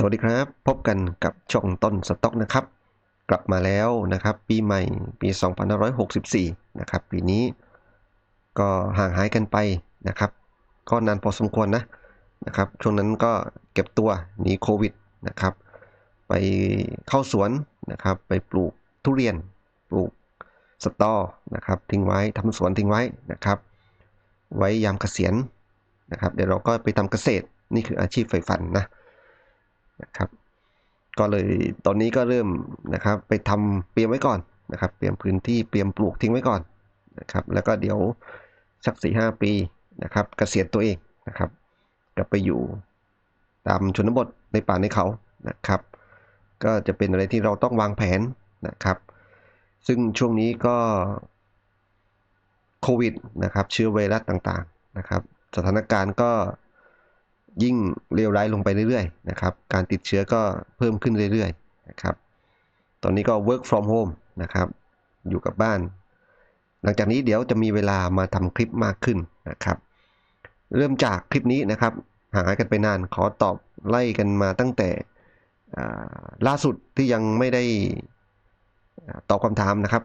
สวัสดีครับ พบกันกับช่องต้นสต็อกนะครับ กลับมาแล้วนะครับ ปีใหม่ปี 2564 นะครับ ปีนี้ก็ห่างหายกันไปนะครับ ก็นานพอสมควรนะนะครับ ช่วงนั้นก็เก็บตัวหนีโควิดนะครับ ไปเข้าสวนนะครับ ไปปลูกทุเรียนปลูกสตอนะครับ ทิ้งไว้ทำสวนทิ้งไว้นะครับ ไว้ยามเกษียณนะครับ เดี๋ยวเราก็ไปทำเกษตรนี่คืออาชีพใฝ่ฝันนะ นะครับ ก็เลยตอนนี้ก็เริ่มนะครับ ไปทำเตรียมไว้ก่อนนะครับ เตรียมพื้นที่เตรียมปลูกทิ้งไว้ก่อนนะครับ แล้วก็เดี๋ยวสักสี่ห้าปีนะครับเกษียณตัวเองนะครับกลับไปอยู่ตามชนบทในป่าในเขานะครับ ก็จะเป็นอะไรที่เราต้องวางแผนนะครับ ซึ่งช่วงนี้ก็โควิดนะครับ เชื้อไวรัสต่างๆนะครับ สถานการณ์ก็ ยิ่งเลวร้ายลงไปเรื่อยๆนะครับ การติดเชื้อก็เพิ่มขึ้นเรื่อยๆนะครับ ตอนนี้ก็ work from home นะครับ อยู่กับบ้าน หลังจากนี้เดี๋ยวจะมีเวลามาทำคลิปมากขึ้นนะครับ เริ่มจากคลิปนี้นะครับ หายกันไปนาน ขอตอบไล่กันมาตั้งแต่ล่าสุดที่ยังไม่ได้ตอบคำถามนะครับ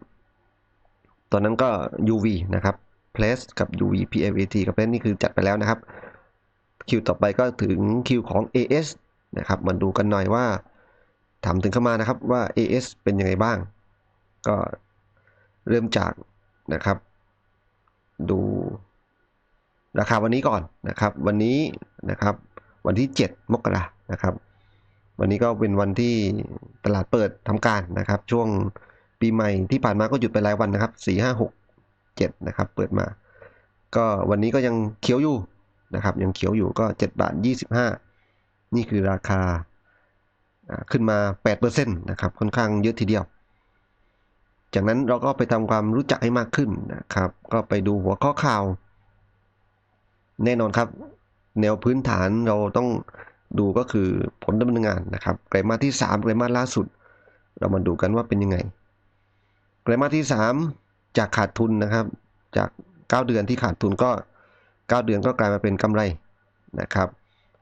ตอนนั้นก็ UV นะครับ place กับ UV PLAT กับ place นี่คือจัดไปแล้วนะครับ คิวต่อไปก็ถึงคิวของ AS นะครับมาดูกันหน่อยว่าถามถึงเข้ามานะครับว่า AS เป็นยังไงบ้าง ก็เริ่มจากนะครับ ดูราคาวันนี้ก่อนนะครับ วันนี้นะครับวันที่ 7 มกรานะครับ วันนี้ก็เป็นวันที่ตลาดเปิดทำการนะครับ ช่วงปีใหม่ที่ผ่านมาก็หยุดไปหลายวันนะครับ4 5 6 7นะครับ เปิดมา ก็วันนี้ก็ยังเขียวอยู่ นะครับยังเขียวอยู่ก็ 7 บาท 25 นี่คือราคาขึ้นมา 8%นะครับค่อนข้างเยอะทีเดียว จากนั้นเราก็ไปทำความรู้จักให้มากขึ้นนะครับ ก็ไปดูหัวข้อข่าว แน่นอนครับ แนวพื้นฐานเราต้องดูก็คือผลดำเนินงานนะครับไตรมาสที่ 3ไตรมาสล่าสุด เรามาดูกันว่าเป็นยังไงไตรมาสที่ 3 จากขาดทุนนะครับ จาก 9 เดือนที่ขาดทุนก็ 9 เดือนก็กลายมาเป็นกำไรนะครับ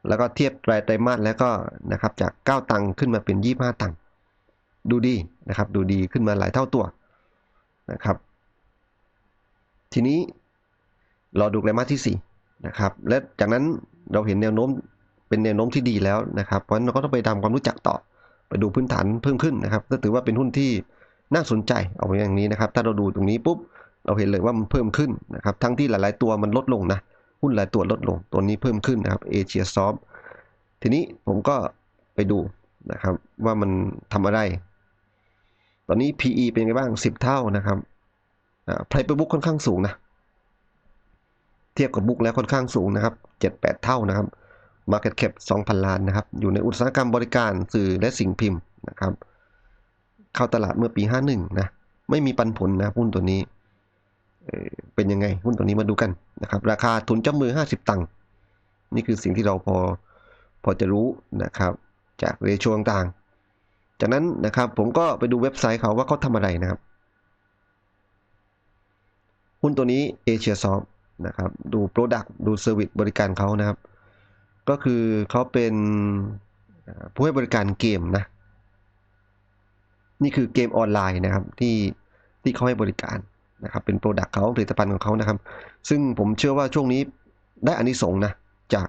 แล้วก็เทียบรายไตรมาสแล้วก็นะครับจาก 9 ตังค์ขึ้นมาเป็น 25 ตังค์ดูดีนะครับ ดูดีขึ้นมาหลายเท่าตัวนะครับ ทีนี้รอดูไตรมาสที่4นะครับและจากนั้นเราเห็นแนวโน้มเป็นแนวโน้มที่ดีแล้วนะครับเพราะฉะนั้นเราก็ต้องไปทำความรู้จักต่อไปดูพื้นฐานเพิ่มขึ้นนะครับก็ถือว่าเป็นหุ้นที่น่าสนใจเอาอย่างนี้นะครับ ถ้าเราดูตรงนี้ปุ๊บเราเห็นเลยว่ามันเพิ่มขึ้นนะครับ ทั้งที่หลาย ๆ ตัวมันลดลงนะ หุ้นหลายตัวลดลง ตัวนี้เพิ่มขึ้นนะครับเอเชียซอฟทีนี้ผมก็ไปดูนะครับว่ามันทำอะไร ตอนนี้ PE เป็นไงบ้าง 10 เท่านะครับไพรเปอร์บุ๊กค่อนข้างสูงนะ เทียบกับบุ๊กแล้วค่อนข้างสูงนะครับ 7-8 เท่านะครับ Market Cap 2,000 ล้านนะครับ อยู่ในอุตสาหกรรมบริการสื่อและสิ่งพิมพ์นะครับ เข้าตลาดเมื่อปี 51 นะ ไม่มีปันผลนะหุ้นตัวนี้ เป็นยังไงหุ้นตัวนี้มาดูกันนะครับ ราคาทุนจ้ามือ 50 ตังค์นี่คือสิ่งที่เราพอพอจะรู้นะครับ จากเรโชต่างๆ จากนั้นนะครับผมก็ไปดูเว็บไซต์เขาว่าเขาทำอะไรนะครับ หุ้นตัวนี้เอเชียซอฟนะครับ ดู Product ดู Service บริการเขานะครับ ก็คือเขาเป็นผู้ให้บริการเกมนะ นี่คือเกมออนไลน์นะครับที่ที่เขาให้บริการ นะครับเป็นโปรดักต์เขาผลิตภัณฑ์ของเขานะครับ ซึ่งผมเชื่อว่าช่วงนี้ได้อานิสงส์นะจาก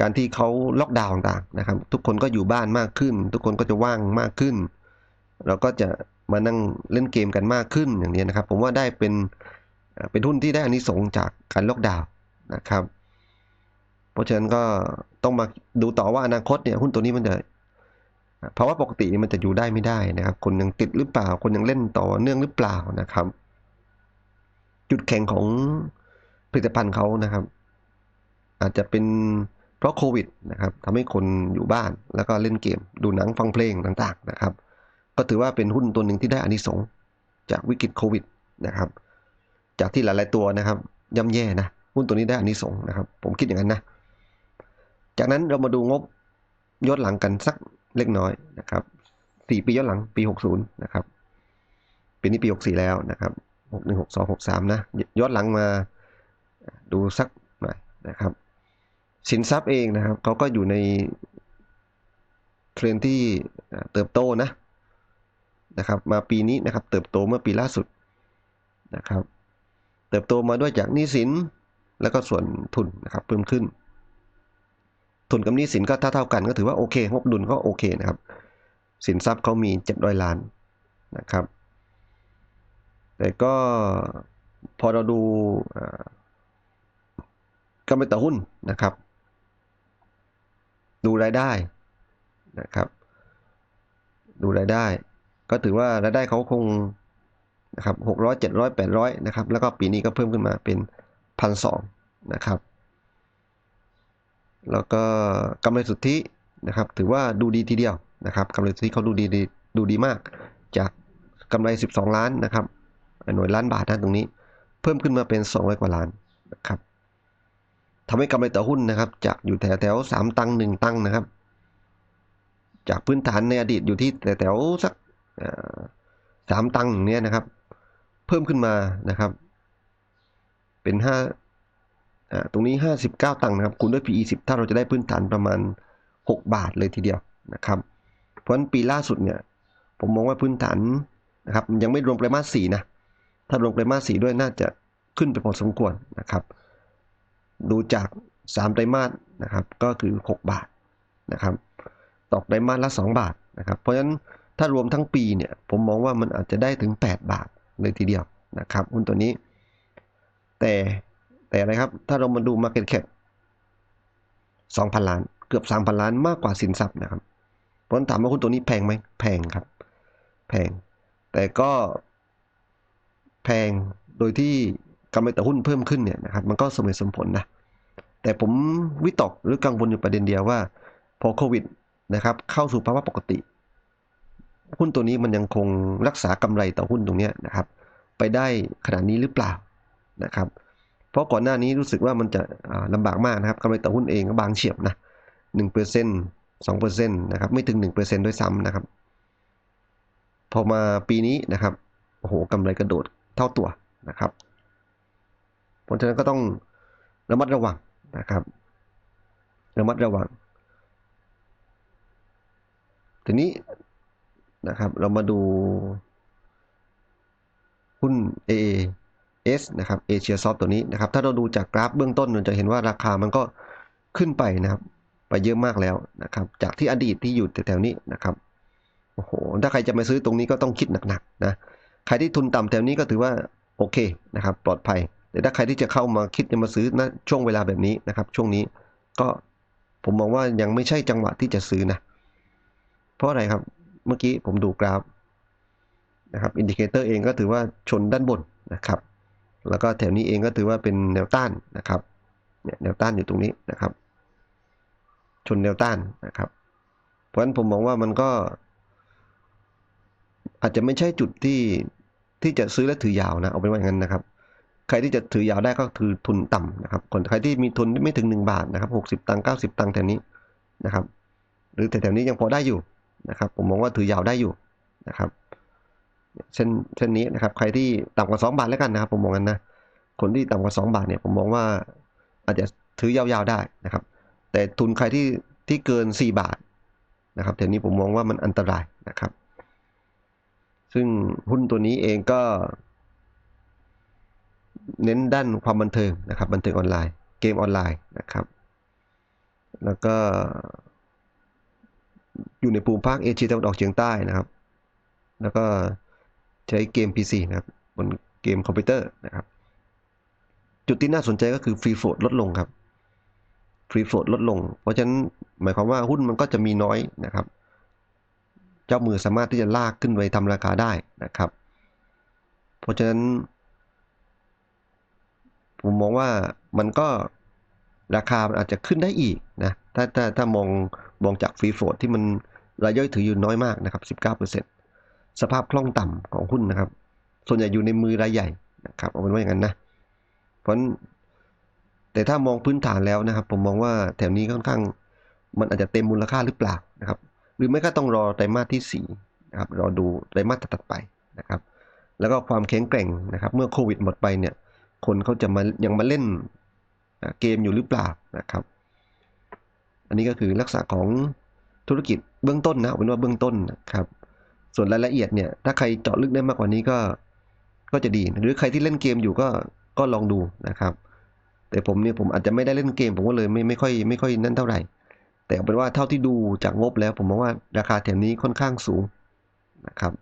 การที่เขาล็อกดาวน์ต่างๆนะครับ ทุกคนก็อยู่บ้านมากขึ้น ทุกคนก็จะว่างมากขึ้น เราก็จะมานั่งเล่นเกมกันมากขึ้นอย่างนี้นะครับ ผมว่าได้เป็นเป็นหุ้นที่ได้อานิสงส์จากการล็อกดาวน์นะครับ เพราะฉะนั้นก็ต้องมาดูต่อว่าอนาคตเนี่ยหุ้นตัวนี้มันจะภาวะปกติมันจะอยู่ได้ไม่ได้นะครับ คนยังติดหรือเปล่า คนยังเล่นต่อเนื่องหรือเปล่านะครับ จุดแข็งของผลิตภัณฑ์เขานะครับ อาจจะเป็นเพราะโควิดนะครับทำให้คนอยู่บ้านแล้วก็เล่นเกม ดูหนังฟังเพลงต่างๆนะครับ ก็ถือว่าเป็นหุ้นตัวหนึ่งที่ได้อานิสงส์จากวิกฤตโควิดนะครับ จากที่หลายๆตัวนะครับย่ำแย่นะหุ้นตัวนี้ได้อานิสงส์นะครับ ผมคิดอย่างนั้นนะจากนั้นเรามาดูงบย้อนหลังกันสักเล็กน้อยนะครับสี่ปีย้อนหลังปีหกศูนย์นะครับปีนี้ปีหกสี่แล้วนะครับ หกหนึ่งหกสองหกสามนะย้อนหลังมาดูสักหน่อยนะครับสินทรัพย์เองนะครับเขาก็อยู่ในเทรนที่เติบโตนะนะครับ มาปีนี้นะครับ เติบโตเมื่อปีล่าสุดนะครับ เติบโตมาด้วยจากหนี้สินแล้วก็ส่วนทุนนะครับเพิ่มขึ้น ทุนกับหนี้สินก็เท่าเท่ากันก็ถือว่าโอเคงบดุลก็โอเคนะครับ สินทรัพย์เขามี700ล้านนะครับ แต่ก็พอเราดูกำไรต่อหุ้นนะครับ ดูรายได้นะครับ ดูรายได้ ก็ถือว่ารายได้เขาคงนะครับหกร้อยเจ็ดร้อยแปดร้อยนะครับ แล้วก็ปีนี้ก็เพิ่มขึ้นมาเป็นพันสองนะครับ แล้วก็กำไรสุทธินะครับ ถือว่าดูดีทีเดียวนะครับกำไรสุทธิเขาดูดีดีดูดีมาก จากกำไร 12 ล้านนะครับ หน่วยล้านบาทนะตรงนี้ เพิ่มขึ้นมาเป็น 200 กว่าล้านนะครับทำให้กำไรต่อหุ้นนะครับ จากอยู่แถวแถวสามตังหนึ่งตังนะครับ จากพื้นฐานในอดีตอยู่ที่แถวแถวสักสามตังอย่างเนี้ยนะครับ เพิ่มขึ้นมานะครับ เป็นห้าตรงนี้ 59 ตังค์นะครับคูณด้วย PE 10 ถ้าเราจะได้พื้นฐานประมาณ 6 บาทเลยทีเดียวนะครับ เพราะฉะนั้นปีล่าสุดเนี่ย ผมมองว่าพื้นฐานนะครับยังไม่รวมไตรมาสสี่นะ ถ้ารวมไตรมาสสี่ด้วยน่าจะขึ้นไปพอสมควรนะครับ ดูจาก 3 ไตรมาสนะครับก็คือ 6 บาทนะครับตอกไตรมาสละ 2 บาทนะครับ เพราะฉะนั้นถ้ารวมทั้งปีเนี่ยผมมองว่ามันอาจจะได้ถึง 8 บาทเลยทีเดียวนะครับหุ้นตัวนี้ แต่แต่อะไรครับ ถ้าเรามาดู Market Cap 2,000 ล้าน เกือบ 3,000 ล้านมากกว่าสินทรัพย์นะครับเพราะฉะนั้นถามว่าหุ้นตัวนี้แพงไหมแพงครับ แพง แต่ก็ แพงโดยที่กำไรต่อหุ้นเพิ่มขึ้นเนี่ยนะครับมันก็สมเหตุสมผลนะแต่ผมวิตกหรือกังวลอยู่ประเด็นเดียวว่า พอโควิดนะครับเข้าสู่ภาวะปกติ หุ้นตัวนี้มันยังคงรักษากำไรต่อหุ้นตรงนี้นะครับ ไปได้ขนาดนี้หรือเปล่านะครับ เพราะก่อนหน้านี้รู้สึกว่ามันจะอ่าลำบากมากนะครับกำไรต่อหุ้นเองก็บางเฉียบนะหนึ่งเปอร์เซ็นต์สองเปอร์เซ็นต์นะครับไม่ถึงหนึ่งเปอร์เซ็นต์ด้วยซ้ำนะครับ พอมาปีนี้นะครับโอ้โหกำไรกระโดด เท่าตัวนะครับเพราะฉะนั้นก็ต้องระมัดระวังนะครับระมัดระวัง ทีนี้นะครับเรามาดูหุ้น AAS นะครับ Asia Soft ตัวนี้นะครับ ถ้าเราดูจากกราฟเบื้องต้นเราจะเห็นว่าราคามันก็ขึ้นไปนะครับ ไปเยอะมากแล้วนะครับ จากที่อดีตที่อยู่แถวๆนี้นะครับโอ้โหถ้าใครจะมาซื้อตรงนี้ก็ต้องคิดหนักๆนะ ครที่ทุนต่ำแถวนี้ก็ถือว่าโอเคนะครับ ปลอดภัย แต่ถ้าใครที่จะเข้ามาคิดจะมาซื้อณช่วงเวลาแบบนี้นะครับ ช่วงนี้ก็ผมมองว่ายังไม่ใช่จังหวะที่จะซื้อนะ เพราะอะไรครับ เมื่อกี้ผมดูกราฟนะครับอินดิเคเตอร์เองก็ถือว่าชนด้านบนนะครับ แล้วก็แถวนี้เองก็ถือว่าเป็นแนวต้านนะครับเนี่ยแนวต้านอยู่ตรงนี้นะครับ ชนแนวต้านนะครับ เพราะฉะนั้นผมมองว่ามันก็ อาจจะไม่ใช่จุดที่ ที่จะซื้อและถือยาวนะเอาเป็นว่าอย่างนั้นนะครับ ใครที่จะถือยาวได้ก็คือทุนต่ำนะครับคนใครที่มีทุนไม่ถึง 1 บาทนะครับ60 ตังค์90 ตังค์แถวนี้นะครับ หรือแถวๆนี้ยังพอได้อยู่นะครับ ผมมองว่าถือยาวได้อยู่นะครับเช่นเช่นนี้นะครับ ใครที่ต่ำกว่า 2 บาทแล้วกันนะครับ ผมมองกันนะคนที่ต่ำกว่า 2 บาทเนี่ยผมมองว่าอาจจะถือยาวๆได้นะครับ แต่ทุนใครที่ที่เกิน 4 บาทนะครับแถวนี้ผมมองว่ามันอันตรายนะครับ ซึ่งหุ้นตัวนี้เองก็ เน้นด้านความบันเทิงนะครับ บันเทิงออนไลน์ เกมออนไลน์นะครับ แล้วก็ อยู่ในภูมิภาคเอเชียตะวันออกเฉียงใต้นะครับ แล้วก็ใช้เกม PC นะครับ บนเกมคอมพิวเตอร์นะครับ จุดที่น่าสนใจก็คือฟรีโฟลดลดลงครับฟรีโฟลดลดลง เพราะฉะนั้นหมายความว่าหุ้นมันก็จะมีน้อยนะครับ เจ้ามือสามารถที่จะลากขึ้นไปทำราคาได้นะครับ เพราะฉะนั้น ผมมองว่ามันก็ราคามันอาจจะขึ้นได้อีกนะถ้าถ้าถ้ามองมองจากฟรีโฟดที่มันรายย่อยถืออยู่น้อยมากนะครับ 19%สภาพคล่องต่ำของหุ้นนะครับ ส่วนใหญ่อยู่ในมือรายใหญ่นะครับเอาเป็นว่าอย่างนั้นนะ เพราะฉะนั้นแต่ถ้ามองพื้นฐานแล้วนะครับ ผมมองว่าแถวนี้ค่อนข้าง มันอาจจะเต็มมูลค่าหรือเปล่านะครับ หรือไม่ก็ต้องรอไตรมาสที่สี่นะครับรอดูไตรมาสถัดๆไปนะครับ แล้วก็ความแข็งแกร่งนะครับ เมื่อโควิดหมดไปเนี่ย คนเขาจะมายังมาเล่นเกมอยู่หรือเปล่านะครับ อันนี้ก็คือลักษณะของธุรกิจเบื้องต้นนะเป็นว่าเบื้องต้นนะครับ ส่วนรายละเอียดเนี่ย ถ้าใครเจาะลึกได้มากกว่านี้ก็ก็จะดี หรือใครที่เล่นเกมอยู่ก็ก็ลองดูนะครับ แต่ผมเนี่ยผมอาจจะไม่ได้เล่นเกม ผมก็เลยไม่ไม่ค่อยไม่ค่อยนั่นเท่าไหร่ แต่เอาเป็นว่าเท่าที่ดูจากงบแล้วผมมองว่าราคาแถวนี้ค่อนข้างสูงนะครับ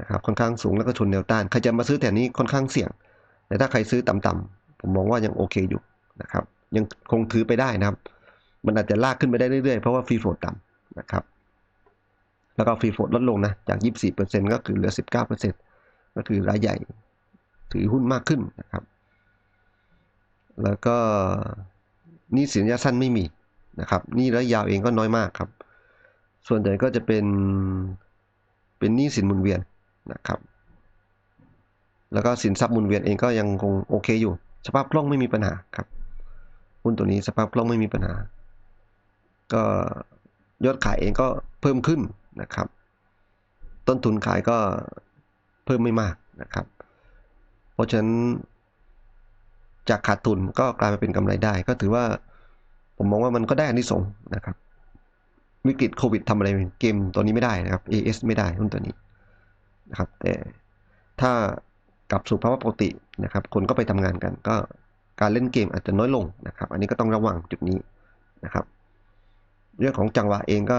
นะครับค่อนข้างสูงแล้วก็ชนแนวต้านใครจะมาซื้อแถวนี้ค่อนข้างเสี่ยง แต่ถ้าใครซื้อต่ำๆผมมองว่ายังโอเคอยู่นะครับ ยังคงถือไปได้นะครับ มันอาจจะลากขึ้นไปได้เรื่อยๆ เพราะว่าฟรีโฟลต่ำนะครับ แล้วก็ฟรีโฟลลดลงนะ จาก 24%ก็คือเหลือ 19%ก็คือรายใหญ่ถือหุ้นมากขึ้นนะครับ แล้วก็นี่สินยะสั้นไม่มี นะครับหนี่ระยะยาวเองก็น้อยมากครับ ส่วนใหญ่ก็จะเป็นเป็นหนี้สินหมุนเวียนนะครับ แล้วก็สินทรัพย์หมุนเวียนเองก็ยังคงโอเคอยู่ สภาพคล่องไม่มีปัญหาครับหุ้นตัวนี้สภาพคล่องไม่มีปัญหา ก็ยอดขายเองก็เพิ่มขึ้นนะครับ ต้นทุนขายก็เพิ่มไม่มากนะครับ เพราะฉะนั้นจากขาดทุนก็กลายมาเป็นกำไรได้ก็ถือว่า ผมมองว่ามันก็ได้อานิสงส์นะครับ วิกฤตโควิดทำอะไรเกมตัวนี้ไม่ได้นะครับ AS ไม่ได้หุ้นตัวนี้นะครับ แต่ถ้ากลับสู่ภาวะปกตินะครับ คนก็ไปทำงานกัน ก็การเล่นเกมอาจจะน้อยลงนะครับ อันนี้ก็ต้องระวังจุดนี้นะครับ เรื่องของจังหวะเองก็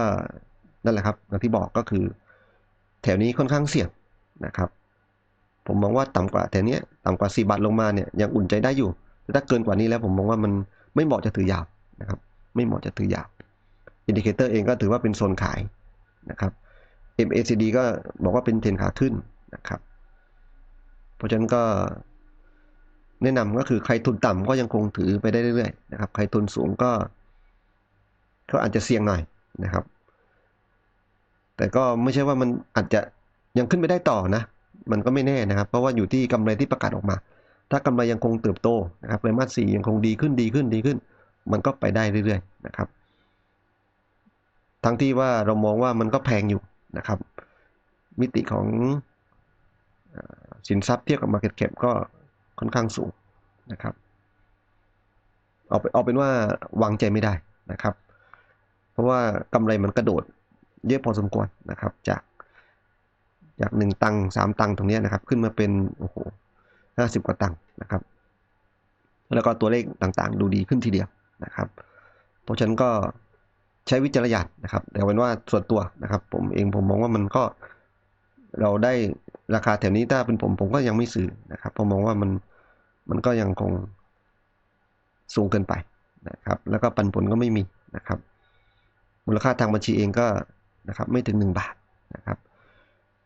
นั่นแหละครับอย่างที่บอกก็คือ แถวนี้ค่อนข้างเสี่ยงนะครับ ผมมองว่าต่ำกว่าแถวนี้ต่ำกว่า4บาทลงมาเนี่ยยังอุ่นใจได้อยู่แต่ถ้าเกินกว่านี้แล้วผมมองว่ามันไม่เหมาะจะถือยาว นะครับ ไม่เหมาะจะถือยาวอินดิเคเตอร์เองก็ถือว่าเป็นโซนขายนะครับ MACD ก็บอกว่าเป็นเทรนขาขึ้นนะครับ เพราะฉะนั้นก็แนะนำก็คือใครทุนต่ำก็ยังคงถือไปได้เรื่อยๆนะครับ ใครทุนสูงก็ก็อาจจะเสี่ยงหน่อยนะครับ แต่ก็ไม่ใช่ว่ามันอาจจะยังขึ้นไปได้ต่อนะ มันก็ไม่แน่นะครับ เพราะว่าอยู่ที่กำไรที่ประกาศออกมา ถ้ากำไรยังคงเติบโตนะครับไตรมาสสี่ยังคงดีขึ้นดีขึ้นดีขึ้น มันก็ไปได้เรื่อยๆนะครับ ทั้งที่ว่าเรามองว่ามันก็แพงอยู่นะครับ มิติของสินทรัพย์เทียบกับ Market Cap ก็ค่อนข้างสูงนะครับ เอาเอาเป็นว่าวางใจไม่ได้นะครับ เพราะว่ากำไรมันกระโดดเยอะพอสมควรนะครับ จากจากหนึ่งตังสามตังตรงนี้นะครับ ขึ้นมาเป็นโอ้โหห้าสิบกว่าตังนะครับ แล้วก็ตัวเลขต่างๆ ดูดีขึ้นทีเดียว นะครับ เพราะฉะนั้นก็ใช้วิจารณญาณนะครับแต่เป็นว่าส่วนตัวนะครับ ผมเองผมมองว่ามันก็เราได้ราคาแถวนี้ถ้าเป็นผมผมก็ยังไม่ซื้อนะครับผมมองว่ามันมันก็ยังคงสูงเกินไปนะครับ แล้วก็ปันผลก็ไม่มีนะครับ มูลค่าทางบัญชีเองก็นะครับไม่ถึง 1 บาทนะครับ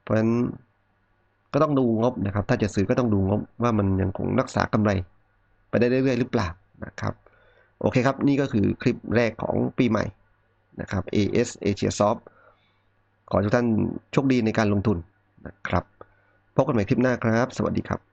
เพราะฉะนั้นก็ต้องดูงบนะครับ ถ้าจะซื้อก็ต้องดูงบว่ามันยังคงรักษากำไร ไปได้เรื่อยๆหรือเปล่านะครับ โอเคครับ นี่ก็คือคลิปแรกของปีใหม่นะครับ AS Asia Soft ขอทุกท่านโชคดีในการลงทุนนะครับ พบกันใหม่คลิปหน้าครับ สวัสดีครับ